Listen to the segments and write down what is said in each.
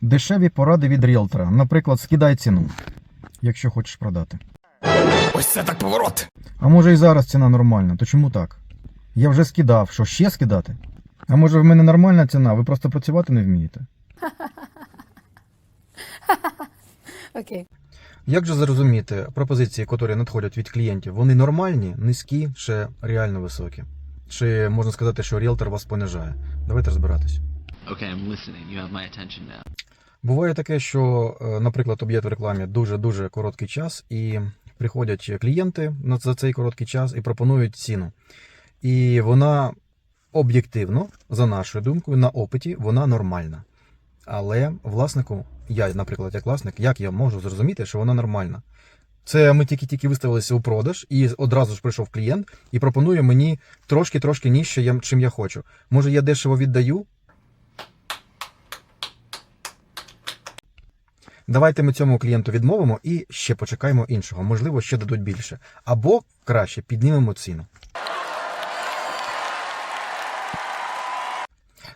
Дешеві поради від ріелтора. Наприклад, скидай ціну, якщо хочеш продати. Ось це так поворот. А може і зараз ціна нормальна, то чому так? Я вже скидав, що ще скидати? А може в мене нормальна ціна, ви просто працювати не вмієте? Окей. Як же зрозуміти пропозиції, які надходять від клієнтів, вони нормальні, низькі чи реально високі? Чи можна сказати, що ріелтор вас понижає? Давайте розбиратись. Okay, I'm listening. You have my attention now. Буває таке, що, е, наприклад, об'єкт в рекламі дуже-дуже короткий час, і приходять клієнти за цей короткий час і пропонують ціну. І вона об'єктивно, за нашою думкою, на опиті, вона нормальна. Але власнику, я, наприклад, як власник, як я можу зрозуміти, що вона нормальна? Це ми тільки-тільки виставилися у продаж, і одразу ж прийшов клієнт і пропонує мені трошки-трошки нижче, чим я хочу. Може, я дешево віддаю, Давайте ми цьому клієнту відмовимо і ще почекаємо іншого. Можливо, ще дадуть більше. Або краще піднімемо ціну.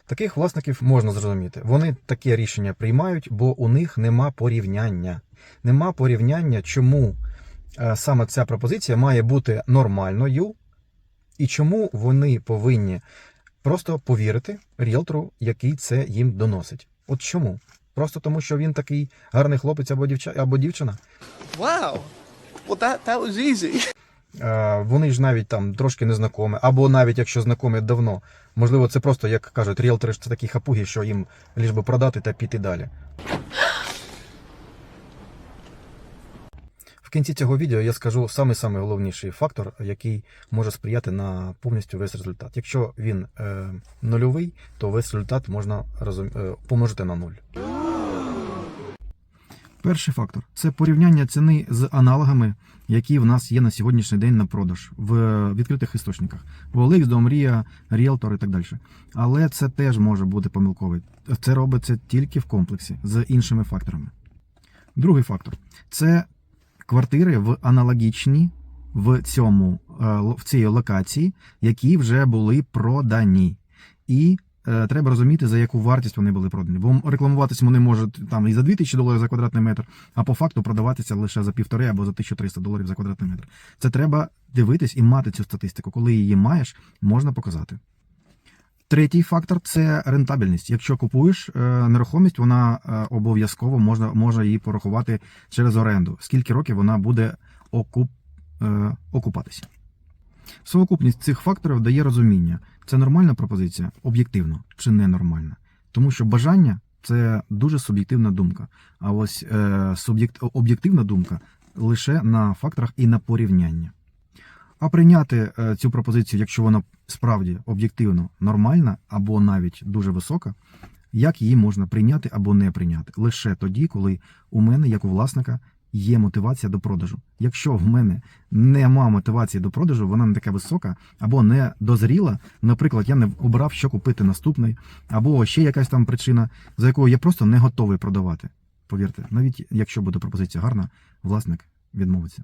Таких власників можна зрозуміти. Вони таке рішення приймають, бо у них нема порівняння. Нема порівняння, чому е, саме ця пропозиція має бути нормальною, і чому вони повинні просто повірити ріелтору, який це їм доносить. От чому? Просто тому, що він такий гарний хлопець або, дівча... або дівчина. Wow. Well, that that was easy. Е, вони ж навіть там трошки не знайомі, або навіть якщо знайомі давно. Можливо, це просто, як кажуть, ріелтори це такі хапуги, що їм ліж би продати та піти далі. В кінці цього відео я скажу самий-самий головніший фактор, який може сприяти на повністю весь результат. Якщо він е, нульовий, то весь результат можна розум... е, помножити на нуль. Перший фактор це порівняння ціни з аналогами, які в нас є на сьогоднішній день на продаж в відкритих істочниках. В OLX, Домрія, Realtor і так далі. Але це теж може бути помилковий. Це робиться тільки в комплексі з іншими факторами. Другий фактор це квартири в аналогічній в цьому е, в цій локації, які вже були продані. І е, треба розуміти, за яку вартість вони були продані. Бо рекламуватися вони можуть там і за 2000 доларів за квадратний метр, а по факту продаватися лише за півтори або за 1300 доларів за квадратний метр. Це треба дивитись і мати цю статистику. Коли її маєш, можна показати. Третій фактор це рентабельність. Якщо купуєш е, нерухомість, вона е, обов'язково можна може її порахувати через оренду. Скільки років вона буде окуп, е, окупатися. Совокупність цих факторів дає розуміння, це нормальна пропозиція, об'єктивно чи ненормальна. Тому що бажання це дуже суб'єктивна думка. А ось е, об'єктивна думка лише на факторах і на порівняння. А прийняти е, цю пропозицію, якщо вона справді об'єктивно нормальна або навіть дуже висока, як її можна прийняти або не прийняти? Лише тоді, коли у мене, як у власника, є мотивація до продажу. Якщо в мене нема мотивації до продажу, вона не така висока або не дозріла. Наприклад, я не обрав, що купити наступний, або ще якась там причина, за якою я просто не готовий продавати. Повірте, навіть якщо буде пропозиція гарна, власник відмовиться.